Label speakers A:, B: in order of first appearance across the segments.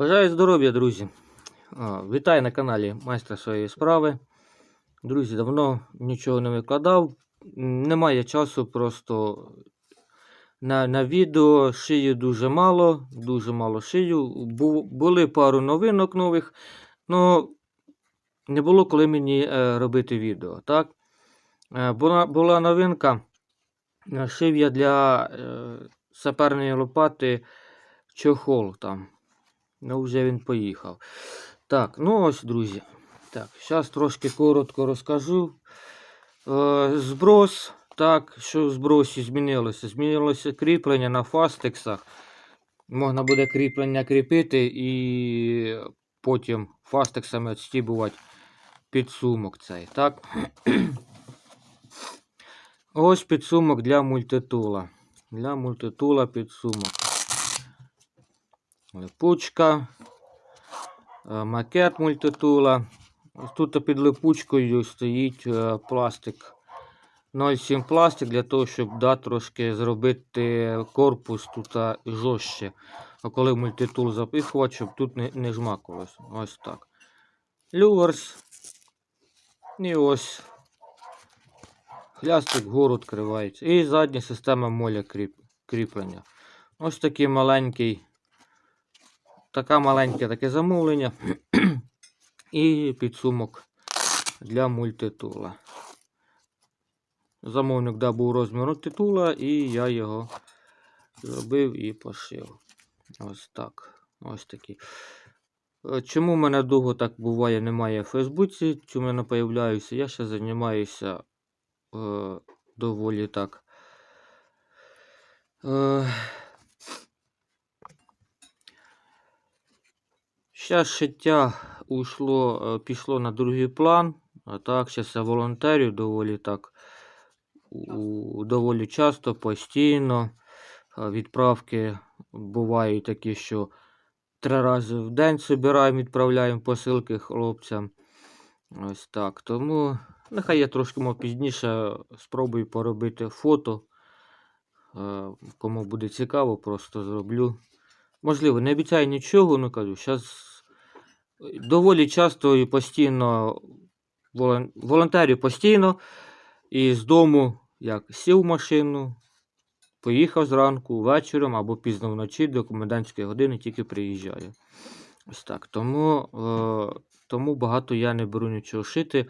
A: Бажаю здоров'я, друзі. Вітаю на каналі Майстра своєї справи. Друзі, давно нічого не викладав. Немає часу просто на, на відео. Шию дуже мало, дуже мало шию. Бу- були пару новинок нових, але не було коли мені е, робити відео. Так? Е, була, була новинка. Шив я для е, саперної лопати чохол там. Ну, вже він поїхав. Так, ну ось, друзі. Так, зараз трошки коротко розкажу. Е, зброс. Так, що в збросі змінилося? Змінилося кріплення на фастексах. Можна буде кріплення кріпити і потім фастексами відстібувати підсумок цей. Так. Ось підсумок для мультитула. Для мультитула підсумок. Липучка. е, Макет мультитула. Ось тут під липучкою стоїть е, пластик. 0,7 пластик для того, щоб да, трошки зробити корпус тут жорстче. А коли мультитул запихувати, щоб тут не, не жмакалось. Ось так. Люверс. І ось. Хлястик вгору відкривається. І задня система моля кріп, кріплення. Ось такий маленький. Така маленьке таке замовлення. І підсумок для мультитула. Замовник дав був розмір мультитула, і я його зробив і пошив. Ось так. Ось такий. Е, Чому в мене довго так буває, немає в Фейсбуці, чому я не появляюся? Я ще займаюся е, доволі так. Е, Зараз шиття ушло, е, пішло на другий план. А так, зараз я волонтерю доволі так у, доволі часто, постійно. Е, Відправки бувають такі, що три рази в день збираємо, відправляємо посилки хлопцям. Ось так. Тому нехай я трошки мов, пізніше спробую поробити фото. Е, Кому буде цікаво, просто зроблю. Можливо, не обіцяю нічого, ну кажу, зараз доволі часто і постійно волонтерю постійно. І з дому як сів в машину, поїхав зранку, вечором або пізно вночі до комендантської години тільки приїжджаю. Ось так. Тому, е, тому багато я не беру нічого шити.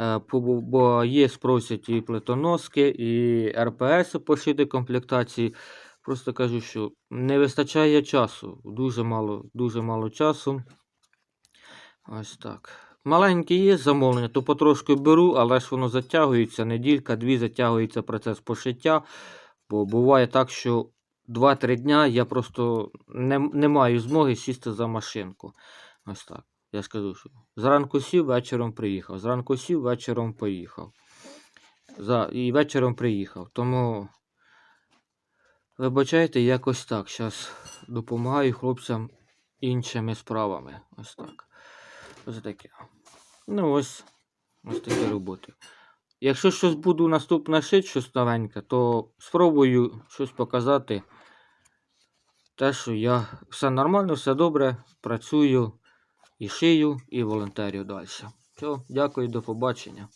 A: Е, бо- є спросять і плитоноски, і РПС пошити комплектації. Просто кажу, що не вистачає часу. Дуже мало, дуже мало часу. Ось так. Маленькі є замовлення, то потрошку беру, але ж воно затягується. Неділька, дві затягується процес пошиття. Бо буває так, що 2-3 дня я просто не, не маю змоги сісти за машинку. Ось так. Я скажу, що зранку сів, вечором приїхав. Зранку сів, вечором поїхав. За, і вечором приїхав. Тому, вибачайте, якось так. Зараз допомагаю хлопцям іншими справами. Ось так. Ось таке. Ну ось. Ось такі роботи. Якщо щось буду наступне шити, щось новеньке, то спробую щось показати. Те, що я все нормально, все добре, працюю і шию, і волонтерю далі. Все, дякую, до побачення.